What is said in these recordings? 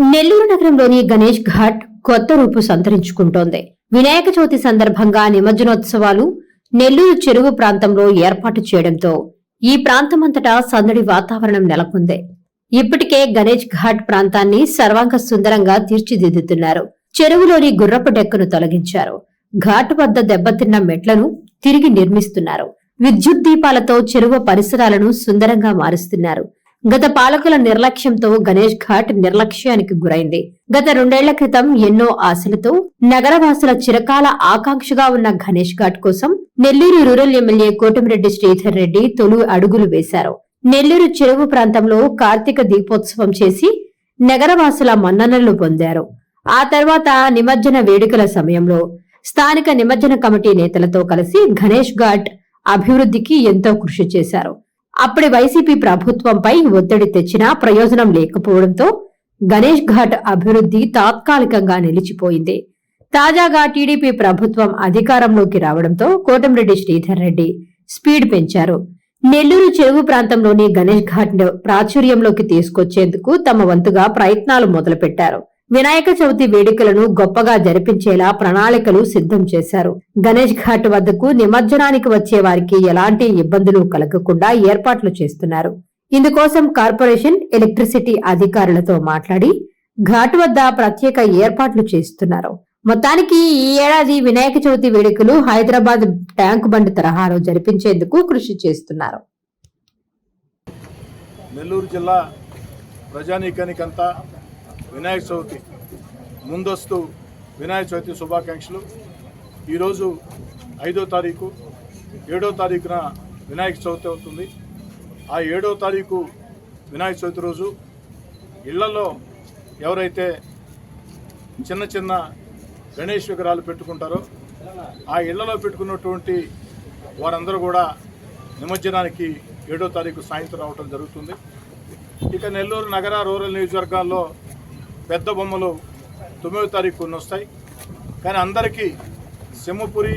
నెల్లూరు నగరంలోని గణేష్ ఘాట్ కొత్త రూపు సంతరించుకుంటోంది. వినాయక చవితి సందర్భంగా నిమజ్జనోత్సవాలు నెల్లూరు చెరువు ప్రాంతంలో ఏర్పాటు చేయడంతో ఈ ప్రాంతమంతటా సందడి వాతావరణం నెలకొంది. ఇప్పటికే గణేష్ ఘాట్ ప్రాంతాన్ని సర్వాంగ సుందరంగా తీర్చిదిద్దుతున్నారు. చెరువులోని గుర్రపు డెక్కను తొలగించారు. ఘాట్ వద్ద దెబ్బతిన్న మెట్లను తిరిగి నిర్మిస్తున్నారు. విద్యుత్ దీపాలతో చెరువు పరిసరాలను సుందరంగా మారుస్తున్నారు. గత పాలకుల నిర్లక్ష్యంతో గణేష్ ఘాట్ నిర్లక్ష్యానికి గురైంది. గత రెండేళ్ళ క్రితం ఎన్నో ఆశలతో నగరవాసుల చిరకాల ఆకాంక్షగా ఉన్న గణేష్ ఘాట్ కోసం నెల్లూరు రూరల్ ఎమ్మెల్యే కోటమిరెడ్డి శ్రీధర్ రెడ్డి తొలి అడుగులు వేశారు. నెల్లూరు చెరువు ప్రాంతంలో కార్తీక దీపోత్సవం చేసి నగరవాసుల మన్ననలు పొందారు. ఆ తర్వాత నిమజ్జన వేడుకల సమయంలో స్థానిక నిమజ్జన కమిటీ నేతలతో కలిసి గణేష్ ఘాట్ అభివృద్ధికి ఎంతో కృషి చేశారు. అప్పటి వైసీపీ ప్రభుత్వంపై ఒత్తిడి తెచ్చినా ప్రయోజనం లేకపోవడంతో గణేష్ ఘాట్ అభివృద్ధి తాత్కాలికంగా నిలిచిపోయింది. తాజాగా టీడీపీ ప్రభుత్వం అధికారంలోకి రావడంతో కోటంరెడ్డి శ్రీధర్ రెడ్డి స్పీడ్ పెంచారు. నెల్లూరు చెరువు ప్రాంతంలోని గణేష్ ఘాట్ ప్రాచుర్యంలోకి తీసుకొచ్చేందుకు తమ వంతుగా ప్రయత్నాలు మొదలుపెట్టారు. వినాయక చవితి వేడుకలను గొప్పగా జరిపించేలా ప్రణాళికలు సిద్ధం చేశారు. గణేష్ ఘాట్ వద్దకు నిమజ్జనానికి వచ్చే వారికి ఎలాంటి ఇబ్బందులు కలగకుండా ఏర్పాట్లు చేస్తున్నారు. ఇందుకోసం కార్పొరేషన్ ఎలక్ట్రిసిటీ అధికారులతో మాట్లాడి ఘాట్ వద్ద ప్రత్యేక ఏర్పాట్లు చేస్తున్నారు. మొత్తానికి ఈ ఏడాది వినాయక చవితి వేడుకలు హైదరాబాద్ ట్యాంక్ బండ్ తరహాలో జరిపించేందుకు కృషి చేస్తున్నారు. నెల్లూరు జిల్లా ప్రజానీకానికంతా వినాయక చవితి ముందస్తు వినాయక చవితి శుభాకాంక్షలు. ఈరోజు ఐదో తారీఖు ఏడో తారీఖున వినాయక చవితి అవుతుంది. ఆ ఏడో తారీఖు వినాయక చవితి రోజు ఇళ్ళలో ఎవరైతే చిన్న చిన్న గణేష్ విగ్రహాలు పెట్టుకుంటారో ఆ ఇళ్ళలో పెట్టుకున్నటువంటి వారందరూ కూడా నిమజ్జనానికి ఏడో తారీఖు సాయంత్రం రావటం జరుగుతుంది. ఇక నెల్లూరు నగర రూరల్ నియోజకవర్గాల్లో పెద్ద బొమ్మలు తొమ్మిదో తారీఖున వస్తాయి కానీ అందరికీ సింహపురి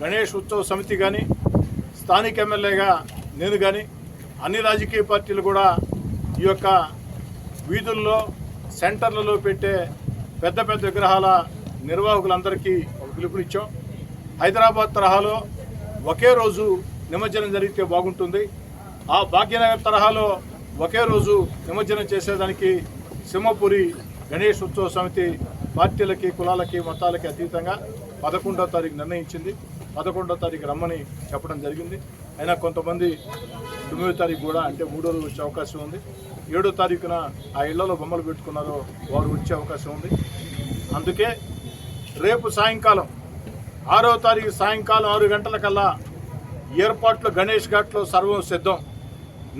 గణేష్ ఉత్సవ సమితి కానీ స్థానిక ఎమ్మెల్యేగా నేను కానీ అన్ని రాజకీయ పార్టీలు కూడా ఈ యొక్క వీధుల్లో సెంటర్లలో పెట్టే పెద్ద పెద్ద విగ్రహాల నిర్వాహకులందరికీ ఒక పిలుపునిచ్చాం. హైదరాబాద్ తరహాలో ఒకే రోజు నిమజ్జనం జరిగితే బాగుంటుంది. ఆ భాగ్యనగర్ తరహాలో ఒకే రోజు నిమజ్జనం చేసేదానికి సింహపురి గణేష్ ఉత్సవ సమితి పార్టీలకి కులాలకి మతాలకి అతీతంగా పదకొండో తారీఖు నిర్ణయించింది. పదకొండో తారీఖు రమ్మని చెప్పడం జరిగింది. అయినా కొంతమంది తొమ్మిదో తారీఖు కూడా అంటే మూడో రోజు వచ్చే అవకాశం ఉంది. ఏడో తారీఖున ఆ ఇళ్ళలో బొమ్మలు పెట్టుకున్నారో వారు వచ్చే అవకాశం ఉంది. అందుకే రేపు సాయంకాలం ఆరో తారీఖు సాయంకాలం ఆరు గంటలకల్లా ఏర్పాట్లు గణేష్ ఘాట్లో సర్వం సిద్ధం.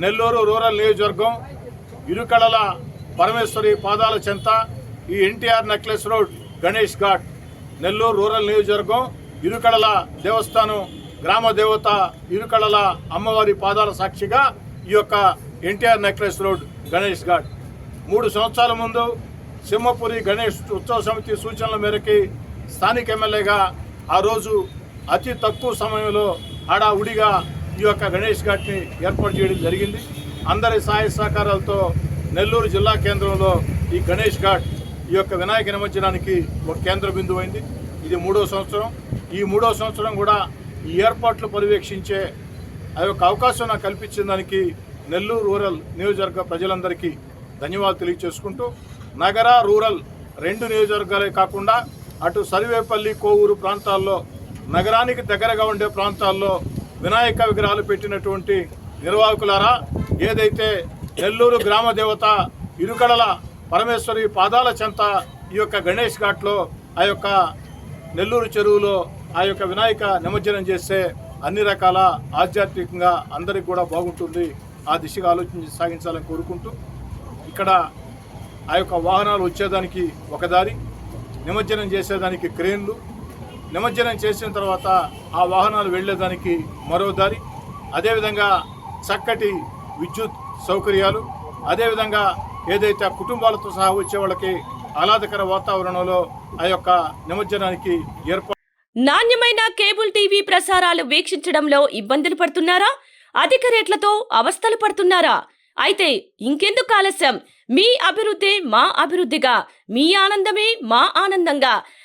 నెల్లూరు రూరల్ నియోజకవర్గం ఇరుకడల పరమేశ్వరి పాదాల చెంత ఈ NTR necklace road Ganesh ghat Nellore rural నియోజకవర్గం ఇరుకడల దేవస్థానం గ్రామ దేవత ఇరుకడల అమ్మవారి పాదాల సాక్షిగా ఈ యొక్క NTR necklace road Ganesh ghat. మూడు సంవత్సరాల ముందు సింహపురి గణేష్ ఉత్సవ సమితి సూచనల మేరకి స్థానిక ఎమ్మెల్యేగా ఆ రోజు అతి తక్కువ సమయంలో హడావుడిగా ఈ యొక్క గణేష్ ఘాట్ని ఏర్పాటు చేయడం జరిగింది. అందరి సహాయ సహకారాలతో నెల్లూరు జిల్లా కేంద్రంలో ఈ గణేష్ ఘాట్ ఈ యొక్క వినాయక నిమజ్జనానికి ఒక కేంద్ర బిందువు అయింది ఇది మూడో సంవత్సరం. ఈ మూడో సంవత్సరం కూడా ఈ ఏర్పాట్లు పర్యవేక్షించే ఆ యొక్క అవకాశం నాకు కల్పించిన దానికి నెల్లూరు రూరల్ నియోజకవర్గ ప్రజలందరికీ ధన్యవాదాలు తెలియజేసుకుంటూ నగర రూరల్ రెండు నియోజకవర్గాలే కాకుండా అటు సర్వేపల్లి కోవూరు ప్రాంతాల్లో నగరానికి దగ్గరగా ఉండే ప్రాంతాల్లో వినాయక విగ్రహాలు పెట్టినటువంటి నిర్వాహకులారా ఏదైతే నెల్లూరు గ్రామ దేవత ఇరుకడల పరమేశ్వరి పాదాల చెంత ఈ యొక్క గణేష్ ఘాట్లో ఆ యొక్క నెల్లూరు చెరువులో ఆ యొక్క వినాయక నిమజ్జనం చేస్తే అన్ని రకాల ఆధ్యాత్మికంగా అందరికి కూడా బాగుంటుంది. ఆ దిశగా ఆలోచించి సాగించాలని కోరుకుంటూ ఇక్కడ ఆ యొక్క వాహనాలు వచ్చేదానికి ఒక దారి నిమజ్జనం చేసేదానికి క్రేన్లు నిమజ్జనం చేసిన తర్వాత ఆ వాహనాలు వెళ్ళేదానికి మరో దారి. అదేవిధంగా చక్కటి విద్యుత్ సౌకర్యాలు అదేవిధంగా ఏదైతే కుటుంబాలతో సహా వచ్చే వాళ్ళకి ఆహ్లాదకర వాతావరణంలో ఆ యొక్క నిమజ్జనానికి ఏర్పాటు నాణ్యమైన కేబుల్ టీవీ ప్రసారాలు వీక్షించడంలో ఇబ్బందులు పడుతున్నారా? అధిక రేట్లతో అవస్థలు పడుతున్నారా? అయితే ఇంకెందుకు ఆలస్యం? మీ అభివృద్ధి మా అభివృద్ధిగా. మీ ఆనందమే మా ఆనందంగా.